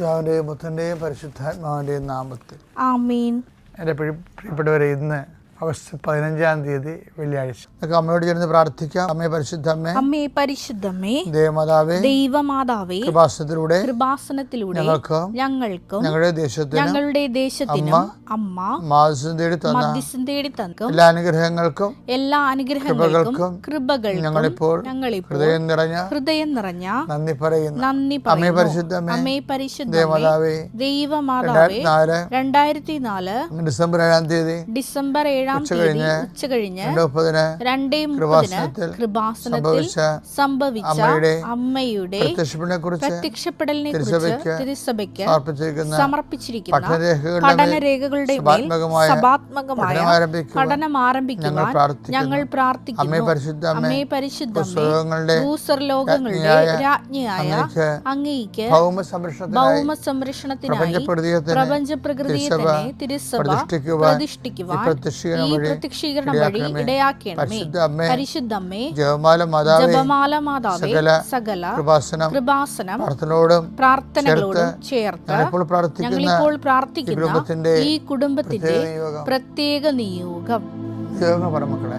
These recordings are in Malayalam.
പിതാവിന്റെയും പുത്രന്റെയും പരിശുദ്ധാത്മാവിന്റെയും നാമത്തിൽ. ആമീൻ. എന്റെ പ്രിയ പ്രിയപ്പെട്ടവരെ ഇന്ന് ഓഗസ്റ്റ് പതിനഞ്ചാം തീയതി വെള്ളിയാഴ്ച. നമുക്ക് അമ്മയോട് ചേർന്ന് പ്രാർത്ഥിക്കാം. അമ്മയെ പരിശുദ്ധ അമ്മേ അമ്മേ പരിശുദ്ധമ്മേ ദേവമാതാവേ ദൈവമാതാവേ കൃപാസനത്തിലൂടെ കൃപാസനത്തിലൂടെ ഞങ്ങൾക്ക് ഞങ്ങൾക്കും ഞങ്ങളുടെ ദേശത്തിന് ഞങ്ങളുടെ ദേശത്തിന് അമ്മ മാസം തേടി തന്ന മധ്യസ്ഥം തേടി തന്ന എല്ലാ അനുഗ്രഹങ്ങൾക്കും എല്ലാ അനുഗ്രഹങ്ങൾക്കും കൃപകൾ കൃപകൾക്കും ഞങ്ങളിപ്പോൾ ഞങ്ങളിപ്പോൾ ഹൃദയം നിറഞ്ഞ ഹൃദയം നിറഞ്ഞ നന്ദി പറയുന്നു. നന്ദി അമ്മേ പറയുന്നു. പരിശുദ്ധ അമ്മേ അമ്മേ പരിശുദ്ധ ദേവമാതാവേ ദൈവമാതാവേ രണ്ടായിരത്തി നാല് ഡിസംബർ ഏഴാം തീയതി ഡിസംബർ ഏഴാം തീയതി കഴിഞ്ഞ് ഉച്ച കഴിഞ്ഞ് രണ്ട് മുപ്പതിന് കൃപാസനത്തിൽ സംഭവിച്ച അമ്മയുടെ പ്രത്യക്ഷപ്പെടലിനെ കുറിച്ച് തിരുസഭയ്ക്ക് സമർപ്പിച്ചിരിക്കുന്ന പഠനരേഖകളുടെ മേൽ സഭാത്മകമായ പഠനം ആരംഭിക്കുവാൻ ഞങ്ങൾ പ്രാർത്ഥിക്കുന്നു. അമ്മേ പരിശുദ്ധ ഭൂസ്വർലോകങ്ങളുടെ രാജ്ഞിയായ അങ്ങേക്ക് ഭൗമ സംരക്ഷണത്തിനായി പ്രപഞ്ച പ്രകൃതിയെ തന്നെ തിരുസഭ പ്രതിഷ്ഠിക്കുവാൻ പ്രത്യക്ഷീകരണം ഈ വഴി പ്രത്യക്ഷീകരണം ഇടയാക്കണമേ. ഇടയാക്കണമേ. പരിശുദ്ധ അമ്മേ പരിശുദ്ധമ്മേ ജപമാല മാതാവേ ജപമാല മാതാവേ സകല സകല കൃപാസനം കൃപാസനം പ്രാർത്ഥനയോടും പ്രാർത്ഥനകളോടും ചേർത്ത് ഞങ്ങളിപ്പോൾ പ്രാർത്ഥിക്കുന്ന ഈ കുടുംബത്തിന്റെ പ്രത്യേക നിയോഗം. പ്രത്യേക നിയോഗം. നിയോഗം പറ മക്കളെ.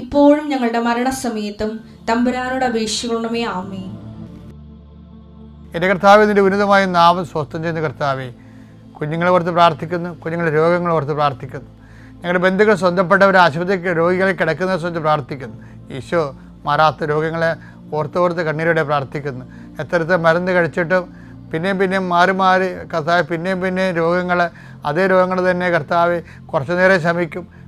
ഇപ്പോഴും ഞങ്ങളുടെ മരണസമയത്തും തമ്പുരാനോട് അപേക്ഷിക്കണമേ ആമേ എന്റെ കർത്താവ് ഇതിന്റെ ഉന്നതമായ നാമം സ്വസ്ഥം ചെയ്യുന്ന കർത്താവേ കുഞ്ഞുങ്ങളെ ഓർത്ത് പ്രാർത്ഥിക്കുന്നു കുഞ്ഞുങ്ങളുടെ രോഗങ്ങൾ ഓർത്ത് പ്രാർത്ഥിക്കുന്നു. ഞങ്ങളുടെ ബന്ധുക്കൾ സ്വന്തപ്പെട്ടവർ ആശുപത്രി രോഗികളെ കിടക്കുന്ന സ്വന്തം പ്രാർത്ഥിക്കുന്നു. ഈശോ മാറാത്ത രോഗങ്ങളെ ഓർത്ത് ഓർത്ത് കണ്ണീരോടെ പ്രാർത്ഥിക്കുന്നു. എത്രത്തെ മരുന്ന് കഴിച്ചിട്ടും പിന്നെയും പിന്നെയും മാറി മാറി കർത്താവ് പിന്നെയും പിന്നെയും രോഗങ്ങൾ അതേ രോഗങ്ങൾ തന്നെ കർത്താവ് കുറച്ചു നേരം ശമിക്കും.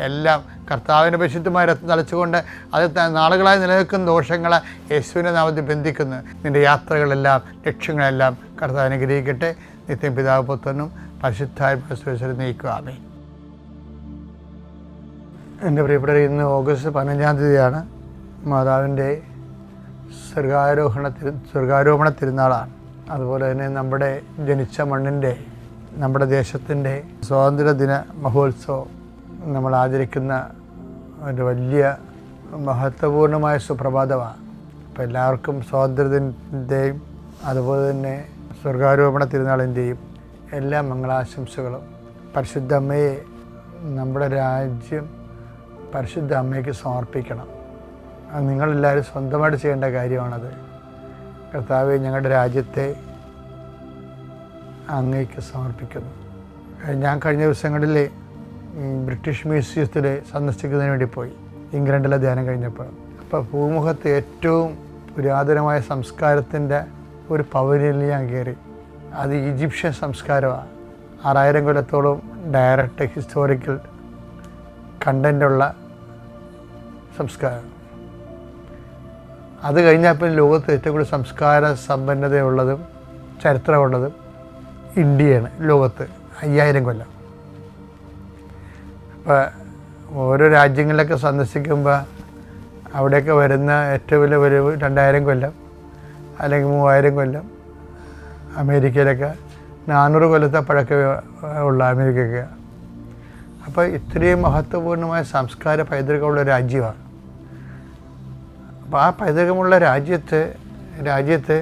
എല്ലാം കർത്താവിന്റെ പരിശുദ്ധമായ രക്തം തളിച്ചുകൊണ്ട് അത് നാളുകളായി നിലനിൽക്കുന്ന ദോഷങ്ങളെ യേശുവിനെ നാമത്തിൽ ബന്ധിക്കുന്നു. നിന്റെ യാത്രകളെല്ലാം ലക്ഷ്യങ്ങളെല്ലാം കർത്താവ് അനുഗ്രഹിക്കട്ടെ. നിത്യം പിതാവ് പുത്രനും പരിശുദ്ധായ പ്രസ്വേശ്വരം നീക്കുക. ആമേ എന്റെ പ്രിയപ്പെട്ടവർ ഇന്ന് ഓഗസ്റ്റ് പതിനഞ്ചാം തീയതിയാണ് മാതാവിന്റെ സ്വർഗാരോഹണ സ്വർഗാരോഹണ തിരുനാളാണ്. അതുപോലെ തന്നെ നമ്മുടെ ജനിച്ച മണ്ണിന്റെ നമ്മുടെ ദേശത്തിന്റെ സ്വാതന്ത്ര്യദിന മഹോത്സവം നമ്മൾ ആചരിക്കുന്ന ഒരു വലിയ മഹത്വപൂർണമായ സുപ്രഭാതമാണ്. അപ്പോൾ എല്ലാവർക്കും സ്വാതന്ത്ര്യത്തിന്റെയും അതുപോലെ തന്നെ സ്വർഗാരോപണ തിരുനാളിന്റെയും എല്ലാ മംഗളാശംസകളും. പരിശുദ്ധ അമ്മയെ നമ്മുടെ രാജ്യം പരിശുദ്ധ അമ്മയ്ക്ക് സമർപ്പിക്കണം. നിങ്ങളെല്ലാവരും സ്വന്തമായിട്ട് ചെയ്യേണ്ട കാര്യമാണത്. കർത്താവ് ഞങ്ങളുടെ രാജ്യത്തെ അങ്ങേക്ക് സമർപ്പിക്കുന്നു. ഞാൻ കഴിഞ്ഞ ദിവസങ്ങളിൽ ഉം, ബ്രിട്ടീഷ് മ്യൂസിയത്തിൽ സന്ദർശിക്കുന്നതിന് വേണ്ടി പോയി. ഇംഗ്ലണ്ടിലെ ധ്യാനം കഴിഞ്ഞപ്പോൾ. അപ്പോൾ ഭൂമുഖത്ത് ഏറ്റവും പുരാതനമായ സംസ്കാരത്തിന്റെ ഒരു പവലിയനിൽ ഞാൻ കയറി. അത് ഈജിപ്ഷ്യൻ സംസ്കാരമാണ് ആറായിരം കൊല്ലത്തോളം ഡയറക്റ്റ് ഹിസ്റ്റോറിക്കൽ കണ്ടന്റുള്ള സംസ്കാരം. അത് കഴിഞ്ഞാൽ പിന്നെ ലോകത്ത് ഏറ്റവും കൂടുതൽ സംസ്കാര സമ്പന്നതയുള്ളതും ചരിത്രമുള്ളതും ഇന്ത്യയാണ് ലോകത്ത് അയ്യായിരം കൊല്ലം. അപ്പോൾ ഓരോ രാജ്യങ്ങളിലൊക്കെ സന്ദർശിക്കുമ്പോൾ അവിടെയൊക്കെ വരുന്ന ഏറ്റവും വലിയ ഒരു രണ്ടായിരം കൊല്ലം അല്ലെങ്കിൽ മൂവായിരം കൊല്ലം അമേരിക്കയിലൊക്കെ നാനൂറ് കൊല്ലത്തെ പഴക്കമേ ഉള്ള അമേരിക്കയ്ക്ക് അപ്പോൾ ഇത്രയും മഹത്വപൂർണമായ സംസ്കാര പൈതൃകമുള്ള രാജ്യമാണ് അപ്പോൾ ആ പൈതൃകമുള്ള രാജ്യത്ത് രാജ്യത്ത്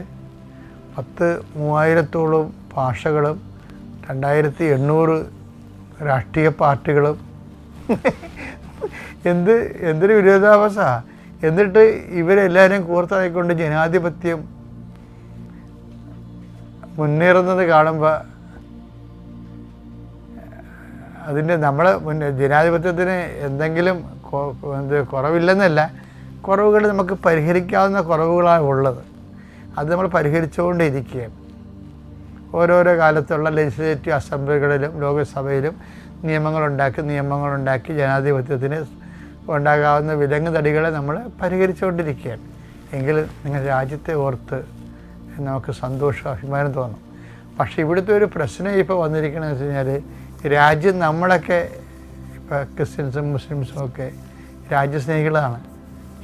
പത്ത് മൂവായിരത്തോളം ഭാഷകളും രണ്ടായിരത്തി എണ്ണൂറ് രാഷ്ട്രീയ പാർട്ടികളും എന്ത് എന്തൊരു വിരോധാഭാസ. എന്നിട്ട് ഇവരെല്ലാവരും കൂർത്തായിക്കൊണ്ട് ജനാധിപത്യം മുന്നേറുന്നത് കാണുമ്പോൾ അതിന്റെ നമ്മൾ മുന്നേ ജനാധിപത്യത്തിന് എന്തെങ്കിലും എന്ത് കുറവില്ലെന്നല്ല കുറവുകൾ നമുക്ക് പരിഹരിക്കാവുന്ന കുറവുകളാണ് ഉള്ളത്. അത് നമ്മൾ പരിഹരിച്ചുകൊണ്ടിരിക്കുകയാണ്. ഓരോരോ കാലത്തുള്ള ലെജിസ്ലേറ്റീവ് അസംബ്ലികളിലും ലോകസഭയിലും നിയമങ്ങളുണ്ടാക്കി നിയമങ്ങളുണ്ടാക്കി ജനാധിപത്യത്തിന് ഉണ്ടാകാവുന്ന വിലങ്ങ് തടികളെ നമ്മൾ പരിഹരിച്ചുകൊണ്ടിരിക്കുകയാണ്. എങ്കിൽ നിങ്ങൾ രാജ്യത്തെ ഓർത്ത് നമുക്ക് സന്തോഷം അഭിമാനം തോന്നും. പക്ഷേ ഇവിടുത്തെ ഒരു പ്രശ്നം ഇപ്പോൾ വന്നിരിക്കണമെന്ന് വെച്ച് കഴിഞ്ഞാൽ രാജ്യം നമ്മളൊക്കെ ഇപ്പോൾ ക്രിസ്ത്യൻസും മുസ്ലിംസും ഒക്കെ രാജ്യസ്നേഹികളാണ്.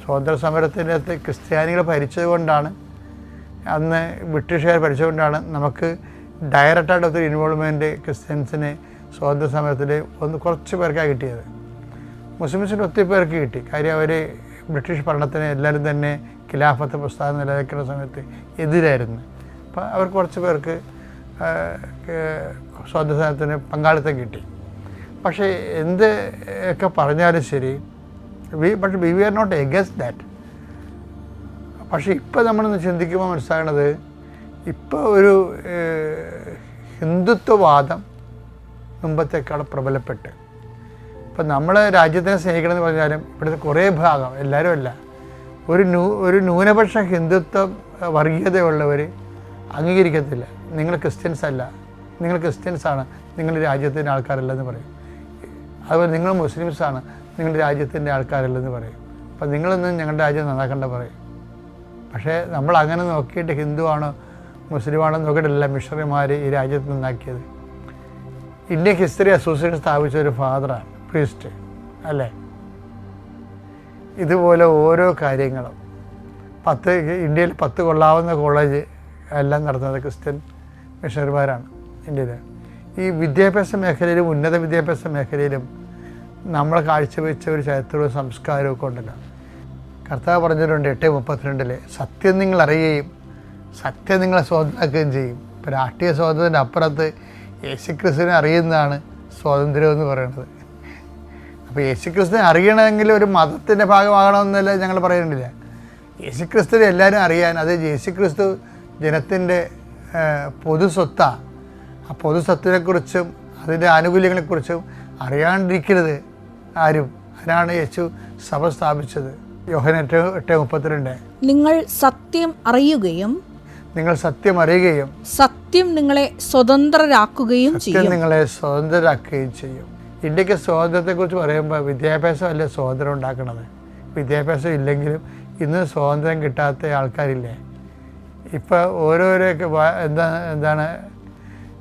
സ്വാതന്ത്ര്യ സമരത്തിന്റെ അകത്ത് ക്രിസ്ത്യാനികൾ ഭരിച്ചത് കൊണ്ടാണ് അന്ന് ബ്രിട്ടീഷുകാർ ഭരിച്ചതുകൊണ്ടാണ് നമുക്ക് ഡയറക്റ്റായിട്ട് ഒത്തിരി ഇൻവോൾവ്മെന്റ് ക്രിസ്ത്യൻസിന് സ്വാതന്ത്ര്യ സമരത്തിൽ ഒന്ന് കുറച്ച് പേർക്കാണ് കിട്ടിയത്. മുസ്ലിംസിന് ഒത്തിരി പേർക്ക് കിട്ടി. കാര്യം അവർ ബ്രിട്ടീഷ് ഭരണത്തിന് എല്ലാവരും തന്നെ ഖിലാഫത്ത് പ്രസ്ഥാനം നിലനിൽക്കുന്ന സമയത്ത് എതിരായിരുന്നു. അപ്പോൾ അവർ കുറച്ച് പേർക്ക് ആ, ഏഹ്, സ്വാതന്ത്ര്യ സമരത്തിന് പങ്കാളിത്തം കിട്ടി. പക്ഷേ എന്ത് ഒക്കെ പറഞ്ഞാലും ശരി വി പക്ഷേ we are not against that. പക്ഷേ ഇപ്പോൾ നമ്മളൊന്ന് ചിന്തിക്കുമ്പോൾ മനസ്സിലാകണത് ഇപ്പോൾ ഒരു ഹിന്ദുത്വവാദം മുമ്പത്തേക്കാൾ പ്രബലപ്പെട്ട്. ഇപ്പം നമ്മൾ രാജ്യത്തിനെ സ്നേഹിക്കണമെന്ന് പറഞ്ഞാലും ഇവിടുത്തെ കുറേ ഭാഗം എല്ലാവരും അല്ല. ഒരു ന്യൂ ഒരു ന്യൂനപക്ഷ ഹിന്ദുത്വ വർഗീയതയുള്ളവർ അംഗീകരിക്കത്തില്ല. നിങ്ങൾ ക്രിസ്ത്യൻസ് അല്ല. നിങ്ങൾ ക്രിസ്ത്യൻസാണ് നിങ്ങൾ രാജ്യത്തിന്റെ ആൾക്കാരല്ലെന്ന് പറയും. അതുപോലെ നിങ്ങൾ മുസ്ലിംസാണ് നിങ്ങൾ രാജ്യത്തിന്റെ ആൾക്കാരല്ലെന്ന് പറയും. അപ്പം നിങ്ങളൊന്നും ഞങ്ങളുടെ രാജ്യം നന്നാക്കണ്ട പറയും. പക്ഷേ നമ്മൾ അങ്ങനെ നോക്കിയിട്ട് ഹിന്ദുവാണോ മുസ്ലിമാണോ നോക്കിയിട്ടല്ല മിഷണറിമാർ ഈ രാജ്യത്ത് നിന്നാക്കിയത്. ഇന്ത്യൻ ഹിസ്റ്ററി അസോസിയേഷൻ സ്ഥാപിച്ച ഒരു ഫാദറാണ് പ്രീസ്റ്റ് അല്ലേ? ഇതുപോലെ ഓരോ കാര്യങ്ങളും. പത്ത് ഇന്ത്യയിൽ പത്ത് കൊള്ളാവുന്ന കോളേജ് എല്ലാം നടത്തുന്നത് ക്രിസ്ത്യൻ മിഷണറിമാരാണ് ഇന്ത്യയിൽ ഈ വിദ്യാഭ്യാസ മേഖലയിലും ഉന്നത വിദ്യാഭ്യാസ മേഖലയിലും നമ്മൾ കാഴ്ചവെച്ച ഒരു ചരിത്രവും സംസ്കാരവും ഒക്കെ ഉണ്ടല്ലോ. കർത്താവ് പറഞ്ഞിട്ടുണ്ട് എട്ട് മുപ്പത്തിരണ്ടിൽ സത്യം നിങ്ങൾ അറിയുകയും സത്യം നിങ്ങളെ സ്വാതന്ത്ര്യമാക്കുകയും ചെയ്യും. ഇപ്പോൾ രാഷ്ട്രീയ സ്വാതന്ത്ര്യത്തിന്റെ അപ്പുറത്ത് യേശുക്രിസ്തുവിനെ അറിയുന്നതാണ് സ്വാതന്ത്ര്യം എന്ന് പറയുന്നത്. അപ്പോൾ യേശുക്രിസ്തുവിനെ അറിയണമെങ്കിൽ ഒരു മതത്തിന്റെ ഭാഗമാകണമെന്നല്ല ഞങ്ങൾ പറയുന്നില്ല. യേശുക്രിസ്തുവിനെ എല്ലാവരും അറിയാൻ അത് യേശുക്രിസ്തു ജനത്തിന്റെ പൊതു ആ പൊതു സ്വത്തിനെക്കുറിച്ചും അതിന്റെ ആനുകൂല്യങ്ങളെക്കുറിച്ചും അറിയാണ്ടിരിക്കരുത് ആരും. അതിനാണ് യേശു സഭ സ്ഥാപിച്ചത്. യോഹന എട്ട് എട്ട് മുപ്പത്തിരണ്ട്. നിങ്ങൾ സത്യം അറിയുകയും നിങ്ങൾ സത്യം അറിയുകയും സത്യം നിങ്ങളെ സ്വതന്ത്രരാക്കുകയും സത്യം ചെയ്യും. നിങ്ങളെ സ്വതന്ത്രരാക്കുകയും ചെയ്യും. ഇന്ത്യയ്ക്ക് സ്വാതന്ത്ര്യത്തെക്കുറിച്ച് പറയുമ്പോൾ വിദ്യാഭ്യാസം വിദ്യാഭ്യാസമല്ല സ്വാതന്ത്ര്യം ഉണ്ടാക്കണത്? വിദ്യാഭ്യാസം ഇല്ലെങ്കിലും ഇന്ന് സ്വാതന്ത്ര്യം കിട്ടാത്ത ആൾക്കാരില്ലേ? ഇപ്പോൾ ഓരോരോ എന്താ എന്താണ്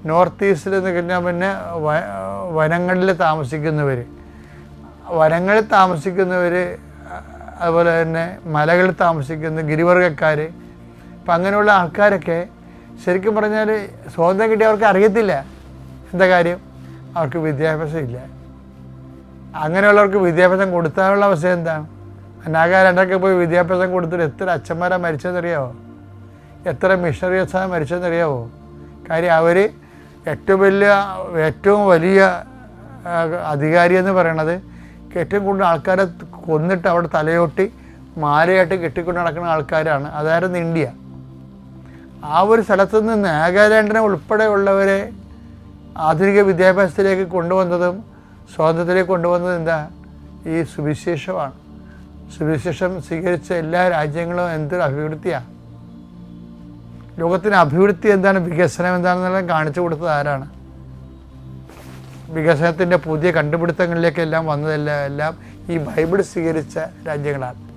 നോർത്ത് ഈസ്റ്റിൽ എന്ന് കഴിഞ്ഞാൽ പിന്നെ വ- വനങ്ങളിൽ താമസിക്കുന്നവർ വനങ്ങളിൽ താമസിക്കുന്നവർ അതുപോലെ തന്നെ മലകളിൽ താമസിക്കുന്ന ഗിരിവർഗക്കാർ അപ്പം അങ്ങനെയുള്ള ആൾക്കാരൊക്കെ ശരിക്കും പറഞ്ഞാൽ സ്വാതന്ത്ര്യം കിട്ടിയ അവർക്ക് അറിയത്തില്ല എന്താ കാര്യം? അവർക്ക് വിദ്യാഭ്യാസം ഇല്ല. അങ്ങനെയുള്ളവർക്ക് വിദ്യാഭ്യാസം കൊടുത്താനുള്ള അവസ്ഥ എന്താണ് അനാഗാരണ്ടൊക്കെ പോയി വിദ്യാഭ്യാസം കൊടുത്തിട്ട് എത്ര അച്ഛന്മാരാണ് മരിച്ചതെന്നറിയാവോ? എത്ര മിഷണറീസാണ് മരിച്ചതെന്നറിയാവോ? കാര്യം അവർ ഏറ്റവും വലിയ ഏറ്റവും വലിയ അധികാരി എന്ന് പറയണത് ഏറ്റവും കൂടുതൽ ആൾക്കാരെ കൊന്നിട്ട് അവിടെ തലയോട്ടി മാലയായിട്ട് കെട്ടിക്കൊണ്ട് നടക്കുന്ന ആൾക്കാരാണ്. അതായിരുന്നു ഇന്ത്യ. ആ ഒരു സ്ഥലത്ത് നിന്ന് നാഗാലാൻഡിനെ ഉൾപ്പെടെയുള്ളവരെ ആധുനിക വിദ്യാഭ്യാസത്തിലേക്ക് കൊണ്ടുവന്നതും സ്വാതന്ത്ര്യത്തിലേക്ക് കൊണ്ടുവന്നതും എന്താ? ഈ സുവിശേഷമാണ്. സുവിശേഷം സ്വീകരിച്ച എല്ലാ രാജ്യങ്ങളും എന്തൊരു അഭിവൃദ്ധിയാണ് ലോകത്തിന് അഭിവൃദ്ധി എന്താണ്? വികസനം എന്താണെന്നെല്ലാം കാണിച്ചു കൊടുത്തത് ആരാണ്? വികസനത്തിന്റെ പുതിയ കണ്ടുപിടുത്തങ്ങളിലേക്കെല്ലാം വന്നതെല്ലാം എല്ലാം ഈ ബൈബിൾ സ്വീകരിച്ച രാജ്യങ്ങളാണ്.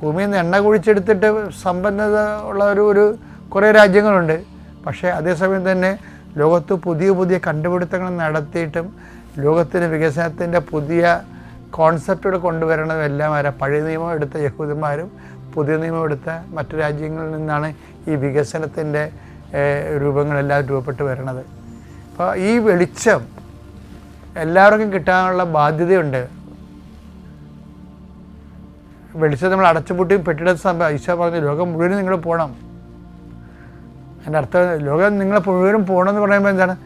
ഭൂമിയിൽ നിന്ന് എണ്ണ കുഴിച്ചെടുത്തിട്ട് സമ്പന്നത ഉള്ള ഒരു ഒരു കുറേ രാജ്യങ്ങളുണ്ട്. പക്ഷേ അതേസമയം തന്നെ ലോകത്ത് പുതിയ പുതിയ കണ്ടുപിടുത്തങ്ങൾ നടത്തിയിട്ടും ലോകത്തിന് വികസനത്തിന്റെ പുതിയ കോൺസെപ്റ്റുകൾ കൊണ്ടുവരണതെല്ലാം ആരാ പഴയ നിയമം എടുത്ത യഹൂദന്മാരും പുതിയ നിയമം എടുത്ത മറ്റു രാജ്യങ്ങളിൽ നിന്നാണ് ഈ വികസനത്തിന്റെ രൂപങ്ങളെല്ലാം രൂപപ്പെട്ട് വരണത് അപ്പോൾ ഈ വെളിച്ചം എല്ലാവർക്കും കിട്ടാനുള്ള ബാധ്യതയുണ്ട്. വെളിച്ചം നമ്മൾ അടച്ചുപൂട്ടിയും പെട്ടിടത്ത് സംഭവം ഈശോ പറഞ്ഞു ലോകം മുഴുവനും നിങ്ങൾ പോകണം എന്റെ അർത്ഥം ലോകം നിങ്ങൾ മുഴുവനും പോകണമെന്ന് പറയുമ്പോൾ എന്താണ്?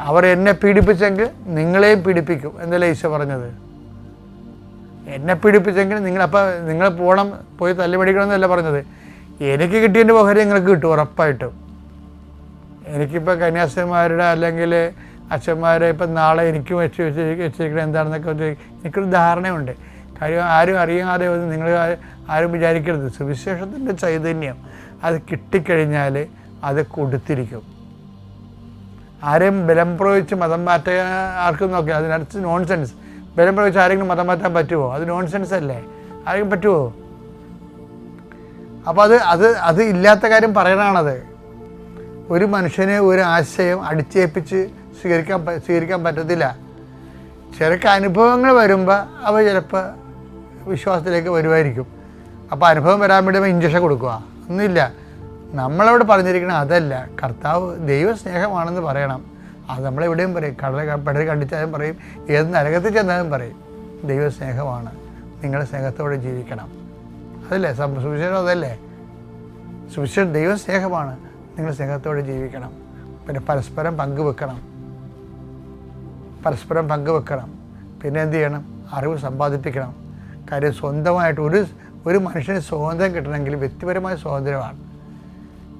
അവർ എന്നെ പീഡിപ്പിച്ചെങ്കിൽ നിങ്ങളെയും പീഡിപ്പിക്കും എന്നല്ലേ ഈശോ പറഞ്ഞത്. എന്നെ പീഡിപ്പിച്ചെങ്കിൽ നിങ്ങൾ അപ്പം നിങ്ങൾ പോകണം പോയി തല്ലുപടിക്കണം എന്നല്ല പറഞ്ഞത്. എനിക്ക് കിട്ടിയതിന്റെ പകരം നിങ്ങൾക്ക് കിട്ടും ഉറപ്പായിട്ടും. എനിക്കിപ്പോൾ കന്യാസ്ത്രീമാരുടെ അല്ലെങ്കിൽ അച്ഛന്മാരെ ഇപ്പം നാളെ എനിക്ക് വെച്ച് വെച്ച് വെച്ചിരിക്കണം എന്താണെന്നൊക്കെ എനിക്കൊരു ധാരണയുണ്ട്. കാര്യം ആരും അറിയാതെ നിങ്ങൾ ആരും വിചാരിക്കരുത്. സുവിശേഷത്തിന്റെ ചൈതന്യം. അത് കിട്ടിക്കഴിഞ്ഞാൽ അത് കൊടുത്തിരിക്കും. ആരെയും ബലം പ്രയോഗിച്ച് മതം മാറ്റാൻ ആർക്കും നോക്കി അതിനടുത്ത് നോൺസെൻസ് ബലം പ്രയോഗിച്ച് ആരെങ്കിലും മതം മാറ്റാൻ പറ്റുമോ അത് നോൺസെൻസ് അല്ലേ? ആരെങ്കിലും പറ്റുമോ അപ്പോൾ അത് അത് അത് ഇല്ലാത്ത കാര്യം പറയണതാണത് ഒരു മനുഷ്യനെ ഒരു ആശയം അടിച്ചേൽപ്പിച്ച് സ്വീകരിക്കാൻ സ്വീകരിക്കാൻ പറ്റത്തില്ല. ചെറുക്ക് അനുഭവങ്ങൾ വരുമ്പോൾ അവ ചിലപ്പോൾ വിശ്വാസത്തിലേക്ക് വരുമായിരിക്കും അപ്പോൾ അനുഭവം വരാൻ വേണ്ടി ഇഞ്ചക്ഷൻ കൊടുക്കുക ഒന്നുമില്ല നമ്മളവിടെ പറഞ്ഞിരിക്കണം അതല്ല. കർത്താവ് ദൈവ സ്നേഹമാണെന്ന് പറയണം. അത് നമ്മളെവിടെയും പറയും. കടല പെടൽ കണ്ടിച്ചാലും പറയും. ഏത് നരകത്തിൽ ചെന്നാലും പറയും. ദൈവസ്നേഹമാണ്. നിങ്ങളുടെ സ്നേഹത്തോടെ ജീവിക്കണം. അതല്ലേ? സുവിശേഷം അതല്ലേ? സുവിശേഷം ദൈവസ്നേഹമാണ്. നിങ്ങൾ സ്നേഹത്തോടെ ജീവിക്കണം. പിന്നെ പരസ്പരം പങ്കുവെക്കണം. പരസ്പരം പങ്കുവെക്കണം. പിന്നെ എന്ത് ചെയ്യണം? അറിവ് സമ്പാദിപ്പിക്കണം. കാര്യം സ്വന്തമായിട്ട് ഒരു ഒരു മനുഷ്യന് സ്വാതന്ത്ര്യം കിട്ടണമെങ്കിൽ വ്യക്തിപരമായ സ്വാതന്ത്ര്യമാണ്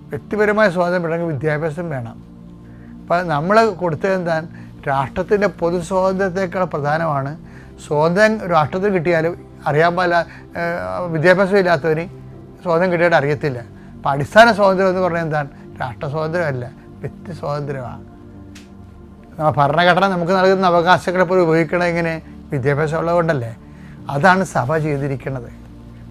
വ്യക്തിപരമായ സ്വാതന്ത്ര്യം കിട്ടണമെങ്കിൽ വിദ്യാഭ്യാസം വേണം. അപ്പം നമ്മൾ കൊടുത്തത് എന്താണ്? രാഷ്ട്രത്തിന്റെ പൊതു സ്വാതന്ത്ര്യത്തെക്കാൾ പ്രധാനമാണ് സ്വാതന്ത്ര്യം രാഷ്ട്രത്തിന് കിട്ടിയാലും അറിയാൻ പാല വിദ്യാഭ്യാസം ഇല്ലാത്തവന് സ്വാതന്ത്ര്യം കിട്ടിയിട്ട് അറിയത്തില്ല. അപ്പം അടിസ്ഥാന സ്വാതന്ത്ര്യം എന്ന് പറഞ്ഞാൽ എന്താണ്? രാഷ്ട്ര സ്വാതന്ത്ര്യമല്ല വ്യക്തി സ്വാതന്ത്ര്യമാണ്. നമ്മൾ ഭരണഘടന നമുക്ക് നൽകുന്ന അവകാശങ്ങളെ പോലും ഉപയോഗിക്കണം എങ്ങനെ? വിദ്യാഭ്യാസം ഉള്ളതുകൊണ്ടല്ലേ. അതാണ് സഭ ചെയ്തിരിക്കുന്നത്.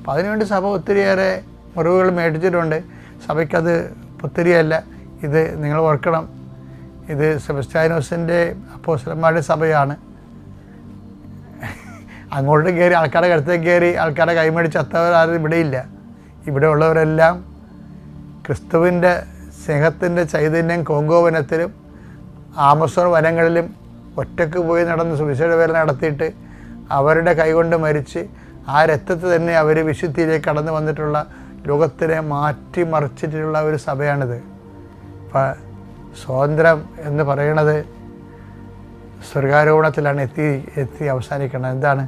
അപ്പം അതിനുവേണ്ടി സഭ ഒത്തിരിയേറെ മുറിവുകൾ മേടിച്ചിട്ടുണ്ട്. സഭയ്ക്കത് ഒത്തിരിയല്ല. ഇത് നിങ്ങൾ ഓർക്കണം. ഇത് സെബസ്റ്റാനോസിന്റെ അപ്പോസ്റ്റലന്മാരുടെ സഭയാണ്. അങ്ങോട്ട് കയറി ആൾക്കാരുടെ കരുത്തേക്ക് കയറി ആൾക്കാരുടെ കൈമേടിച്ച് ചത്തവരാരും ഇവിടെയില്ല ഇവിടെ ഉള്ളവരെല്ലാം ക്രിസ്തുവിന്റെ സ്നേഹത്തിന്റെ ചൈതന്യം കോങ്കോ വനത്തിലും ആമസോൺ വനങ്ങളിലും ഒറ്റയ്ക്ക് പോയി നടന്ന് സുവിശേഷ വേല നടത്തിയിട്ട് അവരുടെ കൈകൊണ്ട് മരിച്ച് ആ രക്തത്തിൽ തന്നെ അവർ വിശുദ്ധിയിലേക്ക് കടന്നു വന്നിട്ടുള്ള ലോകത്തിനെ മാറ്റിമറിച്ചിട്ടുള്ള ഒരു സഭയാണിത്. ഇപ്പം സ്വാതന്ത്ര്യം എന്ന് പറയണത് സ്വർഗാരോപണത്തിലാണ് എത്തി എത്തി അവസാനിക്കുന്നത് എന്താണ്?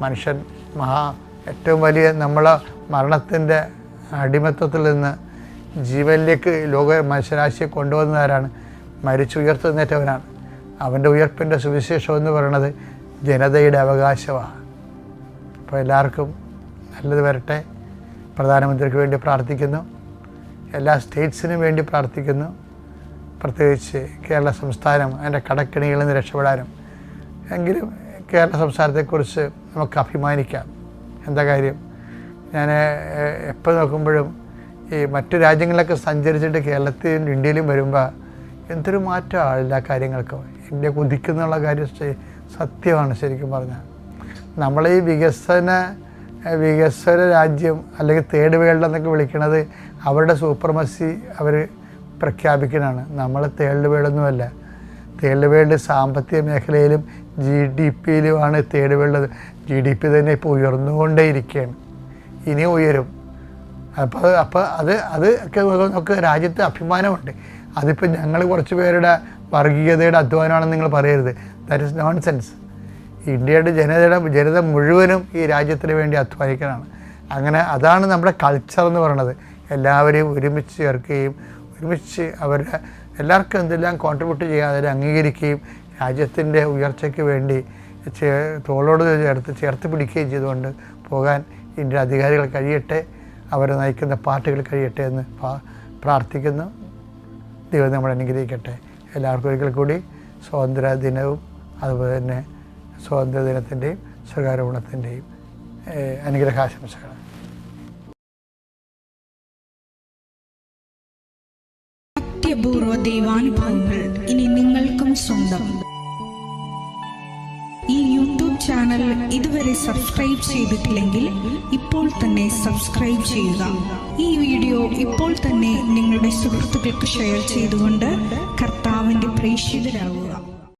മനുഷ്യൻ മഹാ ഏറ്റവും വലിയ നമ്മളെ മരണത്തിന്റെ അടിമത്വത്തിൽ നിന്ന് ജീവനിലേക്ക് ലോക മനുഷ്യരാശിയെ കൊണ്ടുവന്നതാരാണ് മരിച്ചുയർത്തുന്നേറ്റവനാണ് അവന്റെ ഉയർപ്പിന്റെ സുവിശേഷം എന്ന് പറയുന്നത് ജനതയുടെ അവകാശമാണ് അപ്പോൾ എല്ലാവർക്കും നല്ലത് വരട്ടെ. പ്രധാനമന്ത്രിക്ക് വേണ്ടി പ്രാർത്ഥിക്കുന്നു. എല്ലാ സ്റ്റേറ്റ്സിനും വേണ്ടി പ്രാർത്ഥിക്കുന്നു. പ്രത്യേകിച്ച് കേരള സംസ്ഥാനം അതിന്റെ കടക്കിണികളിൽ നിന്ന് രക്ഷപ്പെടാനും. എങ്കിലും കേരള സംസ്ഥാനത്തെക്കുറിച്ച് നമുക്ക് അഭിമാനിക്കാം. എന്താ കാര്യം? ഞാൻ എപ്പോൾ നോക്കുമ്പോഴും ഈ മറ്റു രാജ്യങ്ങളിലൊക്കെ സഞ്ചരിച്ചിട്ട് കേരളത്തിലും ഇന്ത്യയിലും വരുമ്പോൾ എന്തൊരു മാറ്റമാണ് എല്ലാ കാര്യങ്ങൾക്കും. ഇന്ത്യ കുതിക്കുന്നുള്ള കാര്യം സത്യമാണ് ശരിക്കും പറഞ്ഞാൽ. നമ്മളെ ഈ വികസന വികസന രാജ്യം അല്ലെങ്കിൽ തേർഡ് വേൾഡ് എന്നൊക്കെ വിളിക്കുന്നത് അവരുടെ സൂപ്പർമസി അവർ പ്രഖ്യാപിക്കുന്നതാണ് നമ്മൾ തേർഡ് വേൾഡൊന്നുമല്ല തേർഡ് വേൾഡ് സാമ്പത്തിക മേഖലയിലും G D പിയിലുമാണ് third world G D P തന്നെ ഇപ്പോൾ ഉയർന്നുകൊണ്ടേയിരിക്കുകയാണ്. ഇനി ഉയരും. അപ്പോൾ അപ്പോൾ അത് അത് ഒക്കെ നമുക്ക് രാജ്യത്ത് അഭിമാനമുണ്ട്. അതിപ്പോൾ ഞങ്ങൾ കുറച്ച് പേരുടെ വർഗീയതയുടെ അധ്വാനമാണെന്ന് നിങ്ങൾ പറയരുത്. ദാറ്റ് ഇസ് നോൺ സെൻസ് ഇന്ത്യയുടെ ജനതയുടെ ജനത മുഴുവനും ഈ രാജ്യത്തിന് വേണ്ടി അധ്വാനിക്കണമാണ് അങ്ങനെ അതാണ് നമ്മുടെ കൾച്ചർ എന്ന് പറയുന്നത്. എല്ലാവരെയും ഒരുമിച്ച് ചേർക്കുകയും ഒരുമിച്ച് അവരുടെ എല്ലാവർക്കും എന്തെല്ലാം കോൺട്രിബ്യൂട്ട് ചെയ്യാൻ അതിനെ അംഗീകരിക്കുകയും രാജ്യത്തിന്റെ ഉയർച്ചയ്ക്ക് വേണ്ടി ചേ തോളോട് ചേർത്ത് ചേർത്ത് പിടിക്കുകയും ചെയ്തുകൊണ്ട് പോകാൻ ഇന്ത്യ അധികാരികൾ കഴിയട്ടെ അവരെ നയിക്കുന്ന പാർട്ടികൾ കഴിയട്ടെ എന്ന് പ്രാർത്ഥിക്കുന്നു. ദൈവം നമ്മൾ അനുഗ്രഹിക്കട്ടെ. എല്ലാവർക്കും ഒരിക്കൽ കൂടി സ്വാതന്ത്ര്യ ദിനവും അതുപോലെ തന്നെ സ്വാതന്ത്ര്യ ദിനത്തിന്റെയും സ്വകാര്യ ഗുണത്തിന്റെയും അനുഗ്രഹാശംസകൾ സത്യപൂർവ ദൈവാനുഭവങ്ങൾ ഇനി നിങ്ങൾക്കും സ്വന്തം. ഈ യൂട്യൂബ് ചാനൽ ഇതുവരെ സബ്സ്ക്രൈബ് ചെയ്തിട്ടില്ലെങ്കിൽ ഇപ്പോൾ തന്നെ സബ്സ്ക്രൈബ് ചെയ്യുക. ഈ വീഡിയോ ഇപ്പോൾ തന്നെ നിങ്ങളുടെ സുഹൃത്തുക്കൾക്ക് ഷെയർ ചെയ്തുകൊണ്ട് കർത്താവിന്റെ പ്രേക്ഷിതരാകുക.